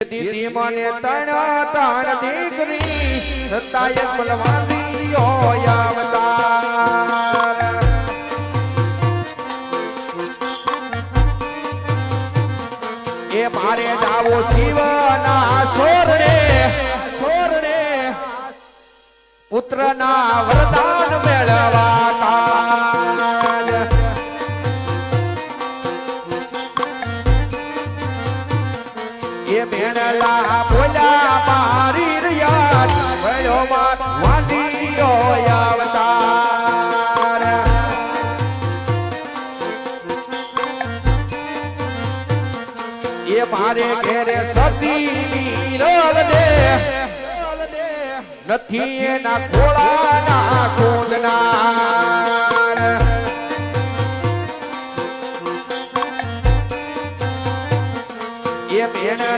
દીદી મને તણ તાણ દીકરી, સતાય બલવાનીઓ આવતાર એ મારે જાવો શિવના સોરડે સોરડે પુત્રના વરદાન એ મેણલા બોલ્યા મારી રિયા ભયો એ મારે ઘેરે નથી એના ખોળાના કુંડના એક એના